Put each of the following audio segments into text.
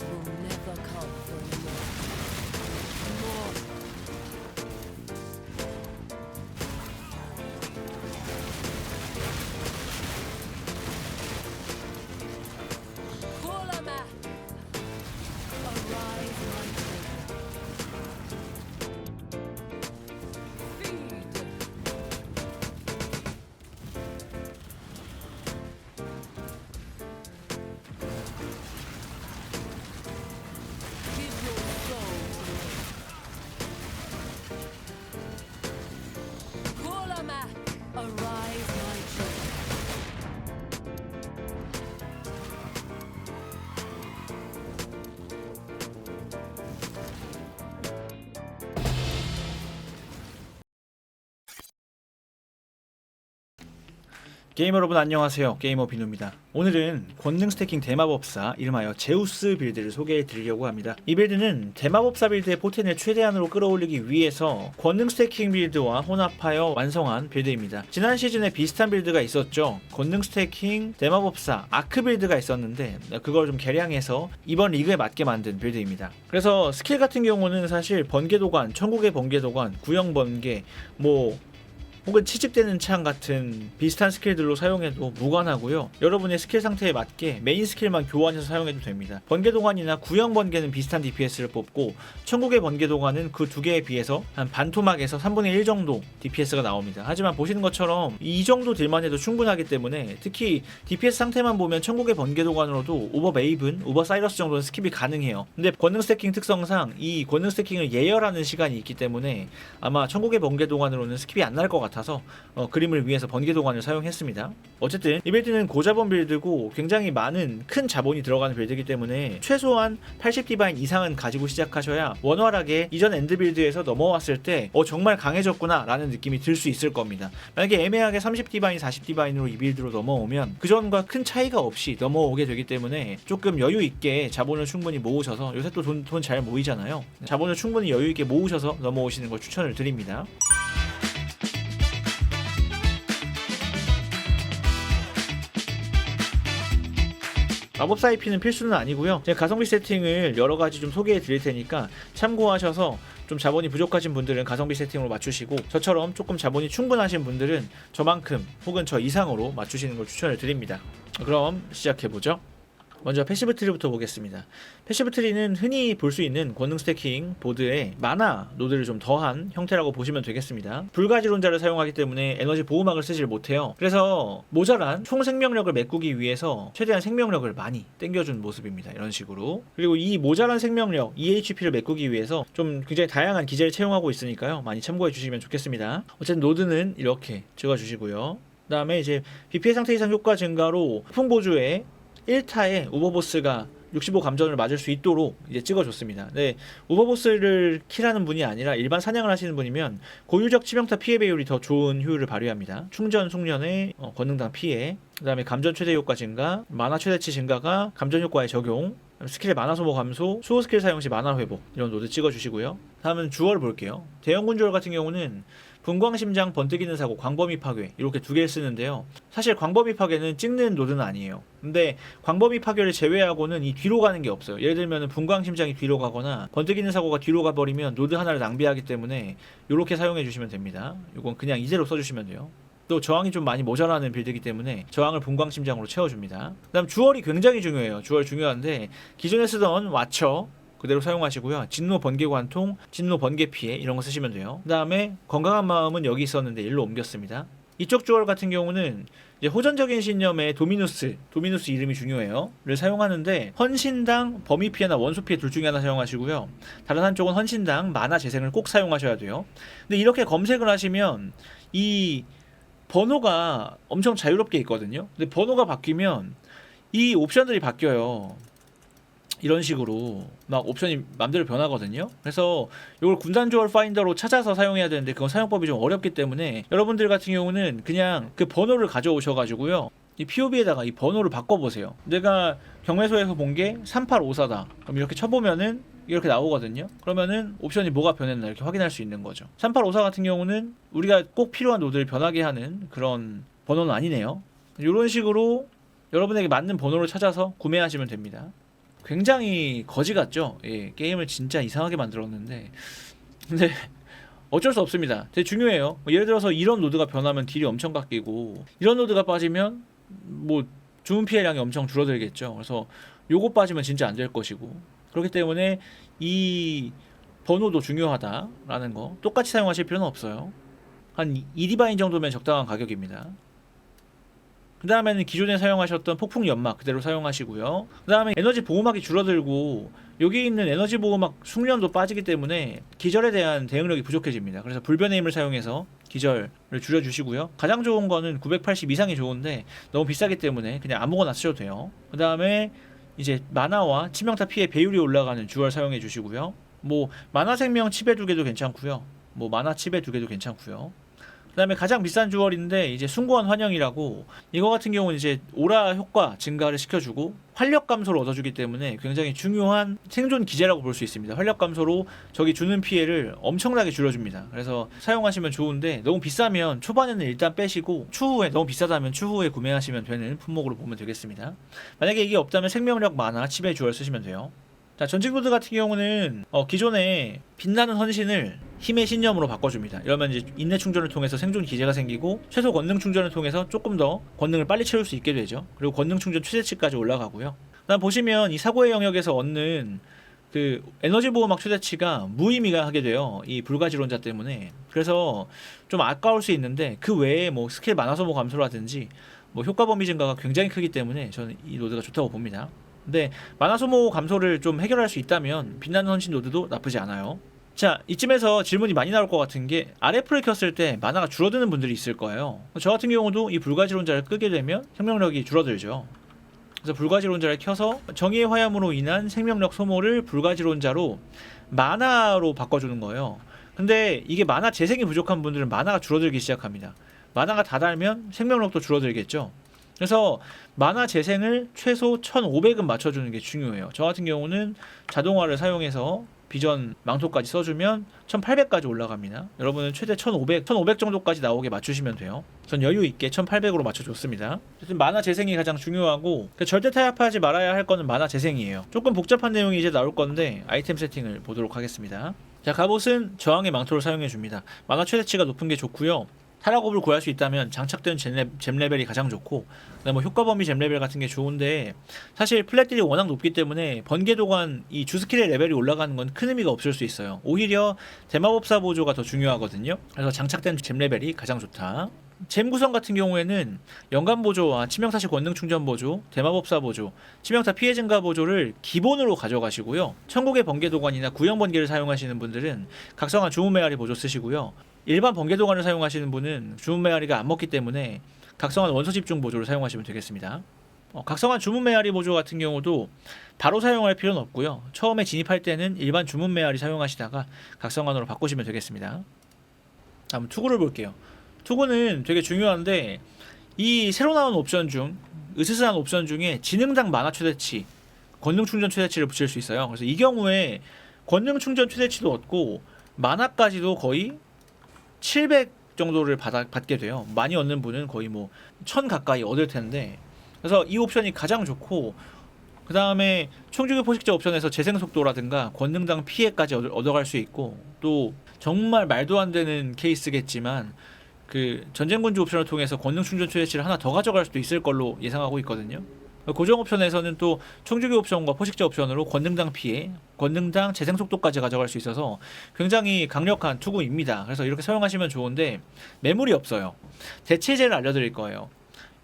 will alright. 게이머 여러분 안녕하세요. 게이머 비누입니다. 오늘은 권능 스태킹 대마법사 이름하여 제우스 빌드를 소개해 드리려고 합니다. 이 빌드는 대마법사 빌드의 포텐을 최대한으로 끌어올리기 위해서 권능 스태킹 빌드와 혼합하여 완성한 빌드입니다. 지난 시즌에 비슷한 빌드가 있었죠. 권능 스태킹 대마법사 아크 빌드가 있었는데 그걸 좀 개량해서 이번 리그에 맞게 만든 빌드입니다. 그래서 스킬 같은 경우는 사실 번개도관 천국의 번개도관 구형 번개 뭐 혹은 치집되는 창 같은 비슷한 스킬들로 사용해도 무관하고요. 여러분의 스킬 상태에 맞게 메인 스킬만 교환해서 사용해도 됩니다. 번개 동안이나 구형 번개는 비슷한 DPS를 뽑고 천국의 번개 동안은 그 두 개에 비해서 한 반토막에서 3분의 1 정도 DPS가 나옵니다. 하지만 보시는 것처럼 이 정도 딜만 해도 충분하기 때문에 특히 DPS 상태만 보면 천국의 번개 동안으로도 오버 메이븐, 오버 사이러스 정도는 스킵이 가능해요. 근데 권능 스태킹 특성상 이 권능 스태킹을 예열하는 시간이 있기 때문에 아마 천국의 번개 동안으로는 스킵이 안 날 것 같아 서 어, 그림을 위해서 번개동안을 사용했습니다. 어쨌든 이 빌드는 고자본 빌드고 굉장히 많은 큰 자본이 들어가는 빌드이기 때문에 최소한 80 디바인 이상은 가지고 시작하셔야 원활하게 이전 엔드 빌드에서 넘어왔을 때 어, 정말 강해졌구나 라는 느낌이 들 수 있을 겁니다. 만약에 애매하게 30 디바인, 40 디바인으로 이 빌드로 넘어오면 그전과 큰 차이가 없이 넘어오게 되기 때문에 조금 여유 있게 자본을 충분히 모으셔서 요새 또돈돈잘 모이잖아요. 자본을 충분히 여유 있게 모으셔서 넘어오시는 걸 추천을 드립니다. 마법사 IP는 필수는 아니고요. 제가 가성비 세팅을 여러 가지 좀 소개해 드릴 테니까 참고하셔서 좀 자본이 부족하신 분들은 가성비 세팅으로 맞추시고 저처럼 조금 자본이 충분하신 분들은 저만큼 혹은 저 이상으로 맞추시는 걸 추천을 드립니다. 그럼 시작해 보죠. 먼저 패시브 트리부터 보겠습니다. 패시브 트리는 흔히 볼 수 있는 권능 스태킹 보드에 마나 노드를 좀 더한 형태라고 보시면 되겠습니다. 불가지론자를 사용하기 때문에 에너지 보호막을 쓰질 못해요. 그래서 모자란 총 생명력을 메꾸기 위해서 최대한 생명력을 많이 땡겨준 모습입니다. 이런 식으로. 그리고 이 모자란 생명력 EHP를 메꾸기 위해서 좀 굉장히 다양한 기제를 채용하고 있으니까요. 많이 참고해 주시면 좋겠습니다. 어쨌든 노드는 이렇게 찍어 주시고요. 그 다음에 이제 BP의 상태 이상 효과 증가로 풍보주에 1타에 오버보스가 65 감전을 맞을 수 있도록 이제 찍어줬습니다. 네, 오버보스를 킬하는 분이 아니라 일반 사냥을 하시는 분이면 고유적 치명타 피해 배율이 더 좋은 효율을 발휘합니다. 충전 숙련의 어, 권능당 피해, 그 다음에 감전 최대 효과 증가, 만화 최대치 증가가 감전 효과에 적용, 스킬의 만화 소모 감소, 수호 스킬 사용 시 만화 회복 이런 노드 찍어주시고요. 다음은 주얼 볼게요. 대형 군 주얼 같은 경우는 분광심장 번뜩이는 사고 광범위 파괴 이렇게 두 개를 쓰는데요. 사실 광범위 파괴는 찍는 노드는 아니에요. 근데 광범위 파괴를 제외하고는 이 뒤로 가는 게 없어요. 예를 들면 분광심장이 뒤로 가거나 번뜩이는 사고가 뒤로 가버리면 노드 하나를 낭비하기 때문에 이렇게 사용해 주시면 됩니다. 이건 그냥 이대로 써주시면 돼요. 또 저항이 좀 많이 모자라는 빌드이기 때문에 저항을 분광심장으로 채워줍니다. 그 다음 주얼이 굉장히 중요해요. 주얼 중요한데 기존에 쓰던 와처 그대로 사용하시고요. 진노 번개 관통, 진노 번개 피해 이런 거 쓰시면 돼요. 그 다음에 건강한 마음은 여기 있었는데 일로 옮겼습니다. 이쪽 주얼 같은 경우는 이제 호전적인 신념의 도미누스, 도미누스 이름이 중요해요.를 사용하는데 헌신당 범위 피해나 원소 피해 둘 중에 하나 사용하시고요. 다른 한쪽은 헌신당 만화 재생을 꼭 사용하셔야 돼요. 근데 이렇게 검색을 하시면 이 번호가 엄청 자유롭게 있거든요. 근데 번호가 바뀌면 이 옵션들이 바뀌어요. 이런 식으로 막 옵션이 맘대로 변하거든요. 그래서 이걸 군단 조얼 파인더로 찾아서 사용해야 되는데 그건 사용법이 좀 어렵기 때문에 여러분들 같은 경우는 그냥 그 번호를 가져오셔 가지고요. 이 POB에다가 이 번호를 바꿔보세요. 내가 경매소에서 본 게 3854다. 그럼 이렇게 쳐보면은 이렇게 나오거든요. 그러면은 옵션이 뭐가 변했나 이렇게 확인할 수 있는 거죠. 3854 같은 경우는 우리가 꼭 필요한 노드를 변하게 하는 그런 번호는 아니네요. 이런 식으로 여러분에게 맞는 번호를 찾아서 구매하시면 됩니다. 굉장히 거지 같죠? 예, 게임을 진짜 이상하게 만들었는데 근데 어쩔 수 없습니다. 되게 중요해요. 뭐 예를 들어서 이런 노드가 변하면 딜이 엄청 깎이고 이런 노드가 빠지면 뭐 주문 피해량이 엄청 줄어들겠죠. 그래서 요거 빠지면 진짜 안 될 것이고 그렇기 때문에 이 번호도 중요하다라는 거 똑같이 사용하실 필요는 없어요. 한 2디바인 정도면 적당한 가격입니다. 그 다음에는 기존에 사용하셨던 폭풍 연막 그대로 사용하시고요. 그 다음에 에너지 보호막이 줄어들고 여기 있는 에너지 보호막 숙련도 빠지기 때문에 기절에 대한 대응력이 부족해집니다. 그래서 불변의 힘을 사용해서 기절을 줄여주시고요. 가장 좋은 거는 980 이상이 좋은데 너무 비싸기 때문에 그냥 아무거나 쓰셔도 돼요. 그 다음에 이제 만화와 치명타 피해 배율이 올라가는 주얼 사용해 주시고요. 뭐 만화 생명 칩에 두 개도 괜찮고요. 뭐 만화 칩에 두 개도 괜찮고요. 그다음에 가장 비싼 주얼인데 이제 숭고한 환영이라고 이거 같은 경우는 이제 오라 효과 증가를 시켜주고 활력 감소를 얻어주기 때문에 굉장히 중요한 생존 기제라고 볼 수 있습니다. 활력 감소로 적이 주는 피해를 엄청나게 줄여줍니다. 그래서 사용하시면 좋은데 너무 비싸면 초반에는 일단 빼시고 추후에 너무 비싸다면 추후에 구매하시면 되는 품목으로 보면 되겠습니다. 만약에 이게 없다면 생명력 만화 칩의 주얼 쓰시면 돼요. 자 전직노드 같은 경우는 어, 기존에 빛나는 헌신을 힘의 신념으로 바꿔줍니다. 이러면 이제 인내 충전을 통해서 생존 기제가 생기고 최소 권능 충전을 통해서 조금 더 권능을 빨리 채울 수 있게 되죠. 그리고 권능 충전 최대치까지 올라가고요. 그다음 보시면 이 사고의 영역에서 얻는 그 에너지 보호막 최대치가 무의미하게 돼요. 이 불가지론자 때문에. 그래서 좀 아까울 수 있는데 그 외에 뭐 스킬 만화 소모 감소라든지 뭐 효과 범위 증가가 굉장히 크기 때문에 저는 이 노드가 좋다고 봅니다. 근데 만화 소모 감소를 좀 해결할 수 있다면 빛나는 헌신 노드도 나쁘지 않아요. 자 이쯤에서 질문이 많이 나올 것 같은 게 RF를 켰을 때 만화가 줄어드는 분들이 있을 거예요. 저 같은 경우도 이 불가지론자를 끄게 되면 생명력이 줄어들죠. 그래서 불가지론자를 켜서 정의의 화염으로 인한 생명력 소모를 불가지론자로 만화로 바꿔주는 거예요. 근데 이게 만화 재생이 부족한 분들은 만화가 줄어들기 시작합니다. 만화가 다 달면 생명력도 줄어들겠죠. 그래서 만화 재생을 최소 1500은 맞춰주는 게 중요해요. 저 같은 경우는 자동화를 사용해서 비전 망토까지 써주면 1800까지 올라갑니다. 여러분은 최대 1500, 1500 정도까지 나오게 맞추시면 돼요. 전 여유 있게 1800으로 맞춰줬습니다. 어쨌든 만화 재생이 가장 중요하고 그 절대 타협하지 말아야 할 거는 만화 재생이에요. 조금 복잡한 내용이 이제 나올 건데 아이템 세팅을 보도록 하겠습니다. 자 갑옷은 저항의 망토를 사용해 줍니다. 만화 최대치가 높은 게 좋고요. 타락업을 구할 수 있다면 장착된 잼, 레벨이 가장 좋고 그다음에 뭐 효과 범위 잼 레벨 같은 게 좋은데 사실 플랫딜이 워낙 높기 때문에 번개 도관 이 주스킬의 레벨이 올라가는 건 큰 의미가 없을 수 있어요. 오히려 대마법사 보조가 더 중요하거든요. 그래서 장착된 잼 레벨이 가장 좋다. 잼 구성 같은 경우에는 연간 보조와 치명타시 권능 충전 보조, 대마법사 보조, 치명타 피해 증가 보조를 기본으로 가져가시고요. 천국의 번개 도관이나 구형 번개를 사용하시는 분들은 각성한 주문 메아리 보조 쓰시고요. 일반 번개 도관을 사용하시는 분은 주문 메아리가 안 먹기 때문에 각성한 원소 집중 보조를 사용하시면 되겠습니다. 어, 각성한 주문 메아리 보조 같은 경우도 바로 사용할 필요는 없고요. 처음에 진입할 때는 일반 주문 메아리 사용하시다가 각성한으로 바꾸시면 되겠습니다. 다음 투구를 볼게요. 투구는 되게 중요한데 이 새로 나온 옵션 중 으스스한 옵션 중에 지능당 만화 최대치, 권능 충전 최대치를 붙일 수 있어요. 그래서 이 경우에 권능 충전 최대치도 얻고 만화까지도 거의 700 정도를 받아, 받게 돼요. 많이 얻는 분은 거의 뭐 1000 가까이 얻을 텐데 그래서 이 옵션이 가장 좋고 그 다음에 총주교 포식자 옵션에서 재생 속도라든가 권능당 피해까지 얻, 얻어 갈 수 있고 또 정말 말도 안 되는 케이스겠지만 그 전쟁군주 옵션을 통해서 권능 충전 최대치를 하나 더 가져갈 수도 있을 걸로 예상하고 있거든요. 고정 옵션에서는 또 총주교 옵션과 포식자 옵션으로 권능당 피해, 권능당 재생 속도까지 가져갈 수 있어서 굉장히 강력한 투구입니다. 그래서 이렇게 사용하시면 좋은데 매물이 없어요. 대체제를 알려드릴 거예요.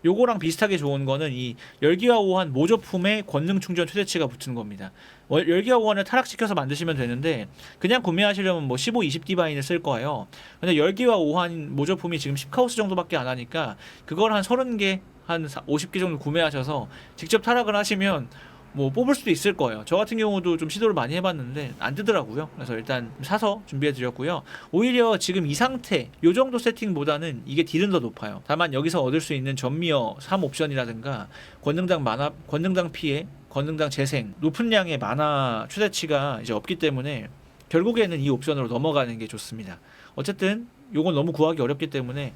요거랑 비슷하게 좋은 거는 이 열기와 오한 모조품의 권능 충전 최대치가 붙은 겁니다. 월- 열기와 오한을 타락시켜서 만드시면 되는데 그냥 구매하시려면 뭐 15, 20 디바인을 쓸 거예요. 근데 열기와 오한 모조품이 지금 10카우스 정도밖에 안 하니까 그걸 한 30개, 한 50개 정도 구매하셔서 직접 타락을 하시면 뭐 뽑을 수도 있을 거예요. 저 같은 경우도 좀 시도를 많이 해봤는데 안 뜨더라고요. 그래서 일단 사서 준비해 드렸고요. 오히려 지금 이 상태, 요 정도 세팅보다는 이게 딜은 더 높아요. 다만 여기서 얻을 수 있는 전미어 3 옵션이라든가 권능당 만화, 권능당 피해, 권능당 재생, 높은 양의 만화 최대치가 이제 없기 때문에 결국에는 이 옵션으로 넘어가는 게 좋습니다. 어쨌든 요건 너무 구하기 어렵기 때문에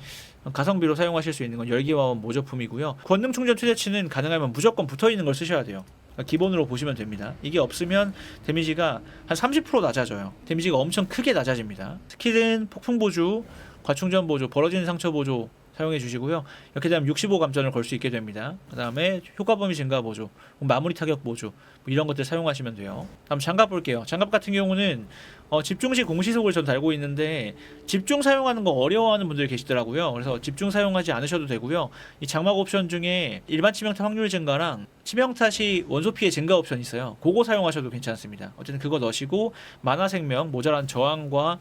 가성비로 사용하실 수 있는 건 열기와 모조품이고요. 권능 충전 최대치는 가능하면 무조건 붙어 있는 걸 쓰셔야 돼요. 그러니까 기본으로 보시면 됩니다. 이게 없으면 데미지가 한 30% 낮아져요. 데미지가 엄청 크게 낮아집니다. 스킬은 폭풍 보조, 과충전 보조, 벌어지는 상처 보조 사용해 주시고요. 이렇게 되면 65 감전을 걸 수 있게 됩니다. 그 다음에 효과 범위 증가 보조, 마무리 타격 보조 뭐 이런 것들 사용하시면 돼요. 다음 장갑 볼게요. 장갑 같은 경우는 어, 집중시 공시속을 전 달고 있는데 집중 사용하는 거 어려워하는 분들이 계시더라고요. 그래서 집중 사용하지 않으셔도 되고요. 이 장막 옵션 중에 일반 치명타 확률 증가랑 치명타 시 원소 피해 증가 옵션 있어요. 그거 사용하셔도 괜찮습니다. 어쨌든 그거 넣으시고 만화 생명, 모자란 저항과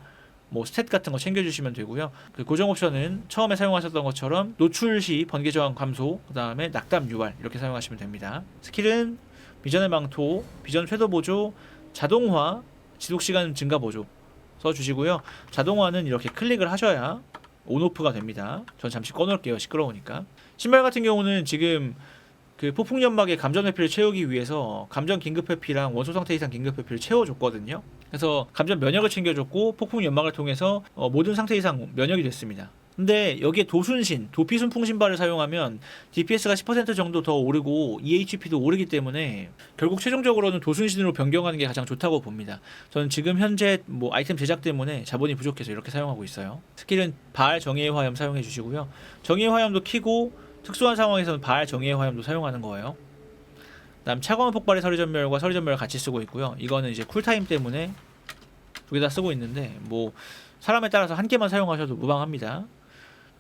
뭐 스탯 같은 거 챙겨주시면 되고요. 그 고정 옵션은 처음에 사용하셨던 것처럼 노출 시 번개 저항 감소, 그 다음에 낙담 유발 이렇게 사용하시면 됩니다. 스킬은 비전의 망토, 비전 쇄도 보조, 자동화, 지속 시간 증가 보조 써주시고요. 자동화는 이렇게 클릭을 하셔야 온오프가 됩니다. 전 잠시 꺼놓을게요. 시끄러우니까. 신발 같은 경우는 지금 그 폭풍 연막의 감전 회피를 채우기 위해서 감전 긴급 회피랑 원소 상태 이상 긴급 회피를 채워줬거든요. 그래서 감전 면역을 챙겨줬고 폭풍 연막을 통해서 어, 모든 상태 이상 면역이 됐습니다. 근데 여기에 도순신, 도피순 풍 신발을 사용하면 DPS가 10% 정도 더 오르고 EHP도 오르기 때문에 결국 최종적으로는 도순신으로 변경하는 게 가장 좋다고 봅니다. 저는 지금 현재 뭐 아이템 제작 때문에 자본이 부족해서 이렇게 사용하고 있어요. 스킬은 발 정의의 화염 사용해 주시고요. 정의의 화염도 키고 특수한 상황에서는 발 정의의 화염도 사용하는 거예요. 그다음 차가운 폭발의 서리전멸과 서리전멸을 같이 쓰고 있고요. 이거는 이제 쿨타임 때문에 두 개 다 쓰고 있는데 뭐 사람에 따라서 한 개만 사용하셔도 무방합니다.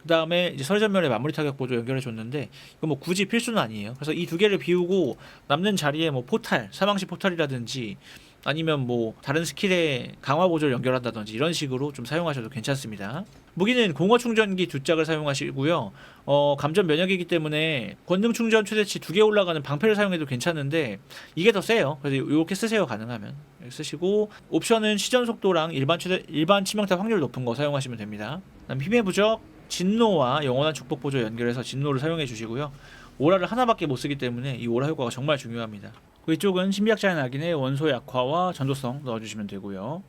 그 다음에 이제 서리전멸의 마무리 타격 보조 연결해 줬는데 이거 뭐 굳이 필수는 아니에요. 그래서 이 두 개를 비우고 남는 자리에 뭐 포탈, 사망시 포탈이라든지 아니면 뭐 다른 스킬의 강화 보조를 연결한다든지 이런 식으로 좀 사용하셔도 괜찮습니다. 무기는 공허 충전기 두 짝을 사용하시고요. 어, 감전 면역이기 때문에 권능 충전 최대치 두 개 올라가는 방패를 사용해도 괜찮은데 이게 더 세요. 그래서 이렇게 쓰세요 가능하면 쓰시고 옵션은 시전 속도랑 일반 최대 일반 치명타 확률 높은 거 사용하시면 됩니다. 그다음 힘의 부적 진노와 영원한 축복 보조 연결해서 진노를 사용해 주시고요. 오라를 하나밖에 못 쓰기 때문에 이 오라 효과가 정말 중요합니다. 그 이쪽은 신비학자의 낙인의 원소 약화와 전도성 넣어주시면 되고요.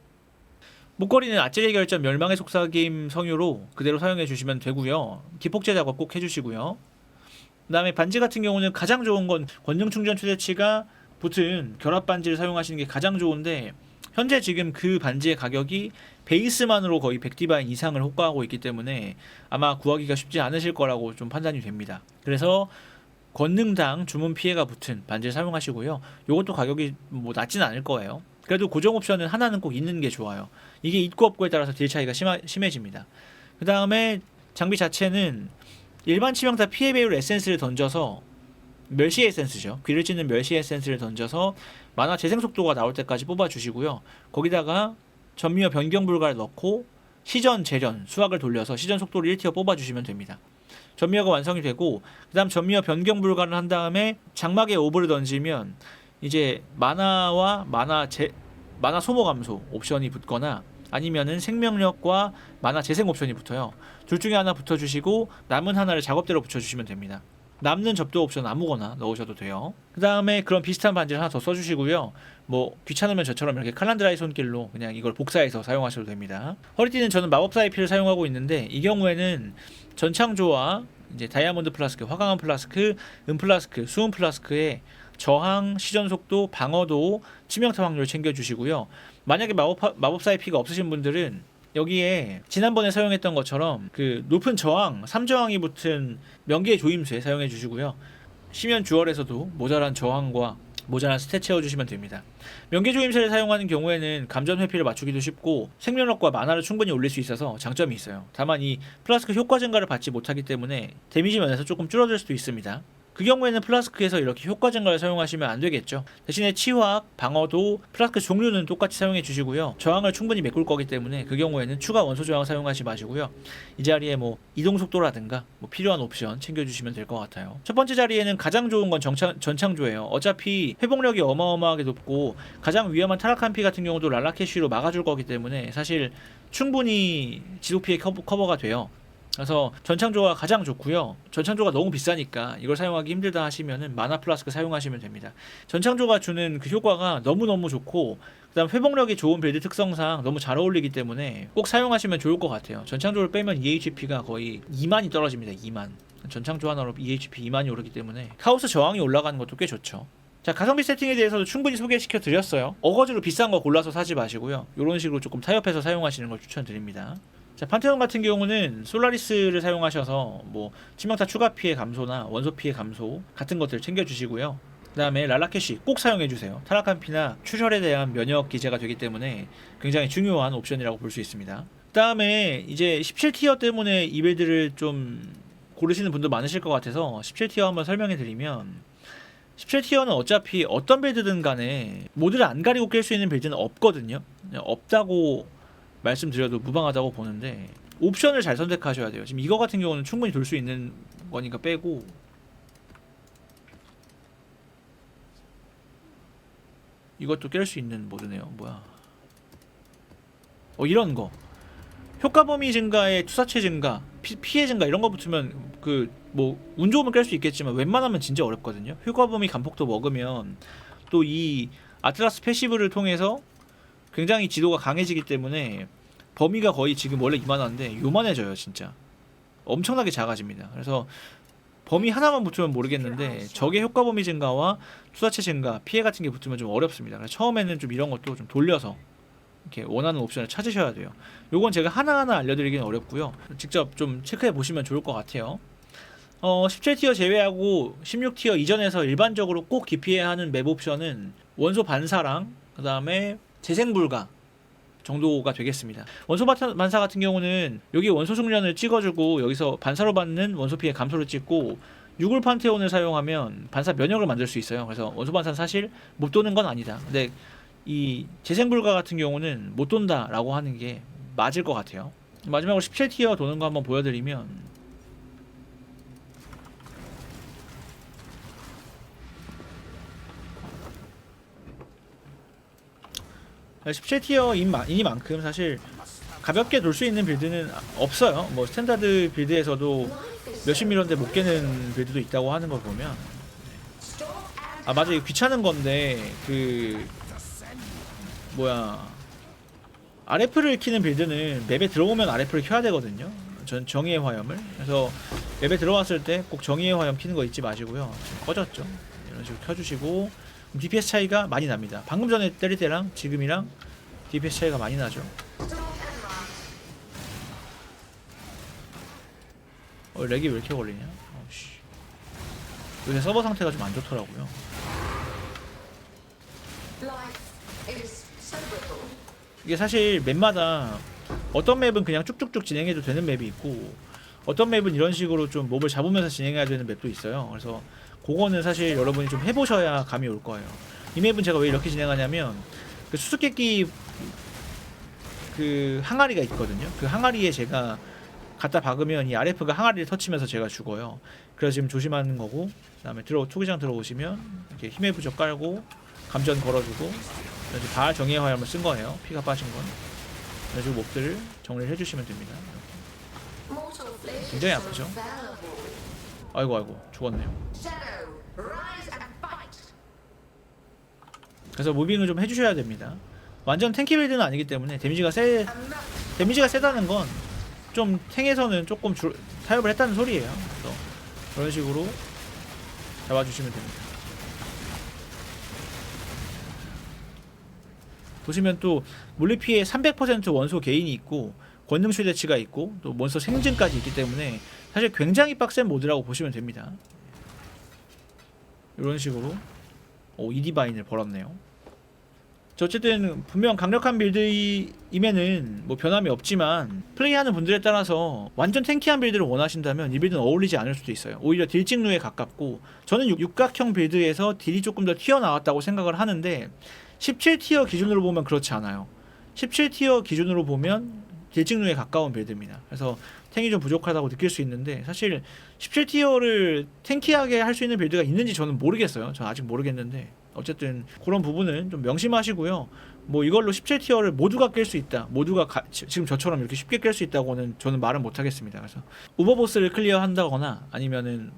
목걸이는 아찔의 결전 멸망의 속삭임 성유로 그대로 사용해 주시면 되고요. 기폭제 작업 꼭 해주시고요. 그 다음에 반지 같은 경우는 가장 좋은 건 권능 충전 최대치가 붙은 결합 반지를 사용하시는 게 가장 좋은데 현재 지금 그 반지의 가격이 베이스만으로 거의 100디바인 이상을 호가하고 있기 때문에 아마 구하기가 쉽지 않으실 거라고 좀 판단이 됩니다. 그래서 권능당 주문 피해가 붙은 반지를 사용하시고요. 이것도 가격이 뭐 낮진 않을 거예요. 그래도 고정 옵션은 하나는 꼭 있는 게 좋아요. 이게 있고 없고에 따라서 딜 차이가 심하, 심해집니다. 그 다음에 장비 자체는 일반 치명타 피해 배율 에센스를 던져서 멸시 에센스죠. 귀를 찢는 멸시 에센스를 던져서 만화 재생 속도가 나올 때까지 뽑아 주시고요. 거기다가 전미와 변경 불가를 넣고 시전 재련 수학을 돌려서 시전 속도를 1티어 뽑아 주시면 됩니다. 전미화가 완성이 되고 그다음 전미화 변경 불가를 한 다음에 장막에 오브를 던지면 이제 만화와 만화 재 만화 소모 감소 옵션이 붙거나 아니면은 생명력과 만화 재생 옵션이 붙어요. 둘 중에 하나 붙어 주시고 남은 하나를 작업대로 붙여 주시면 됩니다. 남는 접도 옵션 아무거나 넣으셔도 돼요. 그 다음에 그런 비슷한 반지를 하나 더 써주시고요. 뭐 귀찮으면 저처럼 이렇게 칼란드라이 손길로 그냥 이걸 복사해서 사용하셔도 됩니다. 허리띠는 저는 마법사의 피를 사용하고 있는데 이 경우에는 전창조와 이제 다이아몬드 플라스크, 화강암 플라스크, 은 플라스크, 수은 플라스크에 저항, 시전 속도, 방어도, 치명타 확률 챙겨주시고요. 만약에 마법 마법사의 피가 없으신 분들은 여기에 지난번에 사용했던 것처럼 그 높은 저항, 3저항이 붙은 명기의 조임쇠 사용해 주시고요. 시면 주얼에서도 모자란 저항과 모자란 스탯 채워주시면 됩니다. 명계 조임쇠를 사용하는 경우에는 감전 회피를 맞추기도 쉽고 생명력과 만화를 충분히 올릴 수 있어서 장점이 있어요. 다만 이 플라스크 효과 증가를 받지 못하기 때문에 데미지 면에서 조금 줄어들 수도 있습니다. 그 경우에는 플라스크에서 이렇게 효과 증가를 사용하시면 안 되겠죠. 대신에 치화학, 방어도 플라스크 종류는 똑같이 사용해 주시고요. 저항을 충분히 메꿀 거기 때문에 그 경우에는 추가 원소 저항 사용하지 마시고요. 이 자리에 뭐 이동 속도라든가 뭐 필요한 옵션 챙겨 주시면 될 것 같아요. 첫 번째 자리에는 가장 좋은 건 정창, 전창조예요. 어차피 회복력이 어마어마하게 높고 가장 위험한 타락한 피 같은 경우도 랄라캐쉬로 막아줄 거기 때문에 사실 충분히 지속 피해 커버, 커버가 돼요. 그래서 전창조가 가장 좋고요. 전창조가 너무 비싸니까 이걸 사용하기 힘들다 하시면은 마나 플라스크 사용하시면 됩니다. 전창조가 주는 그 효과가 너무 너무 좋고 그다음 회복력이 좋은 빌드 특성상 너무 잘 어울리기 때문에 꼭 사용하시면 좋을 것 같아요. 전창조를 빼면 EHP가 거의 2만이 떨어집니다. 2만. 전창조 하나로 EHP 2만이 오르기 때문에 카오스 저항이 올라가는 것도 꽤 좋죠. 자 가성비 세팅에 대해서도 충분히 소개시켜 드렸어요. 어거지로 비싼 거 골라서 사지 마시고요. 이런 식으로 조금 타협해서 사용하시는 걸 추천드립니다. 자, 판테온 같은 경우는 솔라리스를 사용하셔서 뭐 치명타 추가 피해 감소나 원소 피해 감소 같은 것들 챙겨 주시고요. 그 다음에 랄라캐시 꼭 사용해 주세요. 타락한 피나 출혈에 대한 면역 기제가 되기 때문에 굉장히 중요한 옵션이라고 볼 수 있습니다. 그 다음에 이제 17티어 때문에 이 빌드를 좀 고르시는 분도 많으실 것 같아서 17티어 한번 설명해 드리면 17티어는 어차피 어떤 빌드든 간에 모드를 안 가리고 깰 수 있는 빌드는 없거든요. 없다고 말씀드려도 무방하다고 보는데 옵션을 잘 선택하셔야 돼요. 지금 이거 같은 경우는 충분히 돌 수 있는 거니까 빼고 이것도 깰 수 있는 모드네요. 뭐야? 어 이런 거 효과 범위 증가에 투사체 증가, 피, 피해 증가 이런 거 붙으면 그 뭐 운 좋으면 깰 수 있겠지만 웬만하면 진짜 어렵거든요. 효과 범위 감폭도 먹으면 또 이 아틀라스 패시브를 통해서 굉장히 지도가 강해지기 때문에 범위가 거의 지금 원래 이만한데 요만해져요 진짜. 엄청나게 작아집니다. 그래서 범위 하나만 붙으면 모르겠는데 적의 효과 범위 증가와 투사체 증가 피해 같은 게 붙으면 좀 어렵습니다. 그래서 처음에는 좀 이런 것도 좀 돌려서 이렇게 원하는 옵션을 찾으셔야 돼요. 요건 제가 하나하나 알려드리기는 어렵고요. 직접 좀 체크해 보시면 좋을 것 같아요. 어, 17티어 제외하고 16티어 이전에서 일반적으로 꼭 기피해야 하는 맵 옵션은 원소 반사랑 그 다음에 재생 불가 정도가 되겠습니다. 원소 반사 같은 경우는 여기 원소 숙련을 찍어주고 여기서 반사로 받는 원소 피해 감소를 찍고 유골 판테온을 사용하면 반사 면역을 만들 수 있어요. 그래서 원소 반사는 사실 못 도는 건 아니다. 근데 이 재생 불가 같은 경우는 못 돈다라고 하는 게 맞을 것 같아요. 마지막으로 17티어 도는 거 한번 보여드리면 17티어이니만큼 사실 가볍게 돌 수 있는 빌드는 없어요. 뭐 스탠다드 빌드에서도 몇십 밀런데 못 깨는 빌드도 있다고 하는 걸 보면 아 맞아 이거 귀찮은 건데 그 뭐야 RF를 키는 빌드는 맵에 들어오면 RF를 켜야 되거든요. 전 정의의 화염을 그래서 맵에 들어왔을 때 꼭 정의의 화염 키는 거 잊지 마시고요. 지금 꺼졌죠. 이런 식으로 켜주시고 DPS 차이가 많이 납니다. 방금 전에 때릴 때랑 지금이랑 DPS 차이가 많이 나죠. 어, 렉이 왜 이렇게 걸리냐? 어, 씨. 요새 서버 상태가 좀 안 좋더라고요. 이게 사실 맵마다 어떤 맵은 그냥 쭉쭉쭉 진행해도 되는 맵이 있고 어떤 맵은 이런 식으로 좀 몹을 잡으면서 진행해야 되는 맵도 있어요. 그래서 그거는 사실 여러분이 좀 해보셔야 감이 올 거예요. 이 맵은 제가 왜 이렇게 진행하냐면 그 수수께끼 그 항아리가 있거든요. 그 항아리에 제가 갖다 박으면 이 RF가 항아리를 터치면서 제가 죽어요. 그래서 지금 조심하는 거고 그다음에 들어 투기장 들어오시면 이렇게 힘의 부적 깔고 감전 걸어주고 그래서 바알 정의의 화염을 쓴 거예요. 피가 빠진 건. 그래서 몹들을 정리를 해주시면 됩니다. 굉장히 아프죠? 아이고 아이고 죽었네요. 그래서 무빙을 좀 해주셔야 됩니다. 완전 탱키 빌드는 아니기 때문에 데미지가 세 데미지가 세다는 건 좀 탱에서는 조금 줄, 타협을 했다는 소리예요. 그래서 그런 식으로 잡아주시면 됩니다. 보시면 또 물리 피해 300% 원소 개인이 있고 권능 최대치가 있고 또 몬스터 생증까지 있기 때문에 사실 굉장히 빡센 모드라고 보시면 됩니다. 이런 식으로 오 이디바인을 벌었네요. 저 어쨌든 분명 강력한 빌드임에는 뭐 변함이 없지만 플레이하는 분들에 따라서 완전 탱키한 빌드를 원하신다면 이 빌드는 어울리지 않을 수도 있어요. 오히려 딜 찍루에 가깝고 저는 육- 육각형 빌드에서 딜이 조금 더 튀어나왔다고 생각을 하는데 17티어 기준으로 보면 그렇지 않아요. 17티어 기준으로 보면 딜 찍루에 가까운 빌드입니다. 그래서 탱이 좀 부족하다고 느낄 수 있는데 사실 17티어를 탱키하게 할 수 있는 빌드가 있는지 저는 모르겠어요. 저는 아직 모르겠는데 어쨌든 그런 부분은 좀 명심하시고요. 뭐 이걸로 17티어를 모두가 깰 수 있다. 모두가 가- 지- 지금 저처럼 이렇게 쉽게 깰 수 있다고는 저는 말은 못 하겠습니다. 그래서 오버보스를 클리어한다거나 아니면은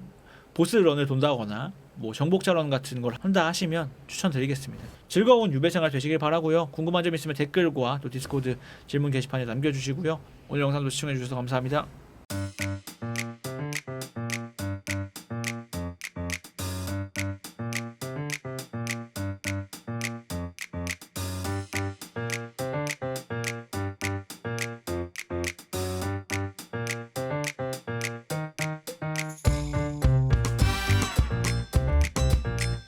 보스 런을 돈다거나 뭐 정복자 런 같은 걸 한다 하시면 추천드리겠습니다. 즐거운 유배 생활 되시길 바라고요. 궁금한 점 있으면 댓글과 또 디스코드 질문 게시판에 남겨주시고요. 오늘 영상도 시청해주셔서 감사합니다.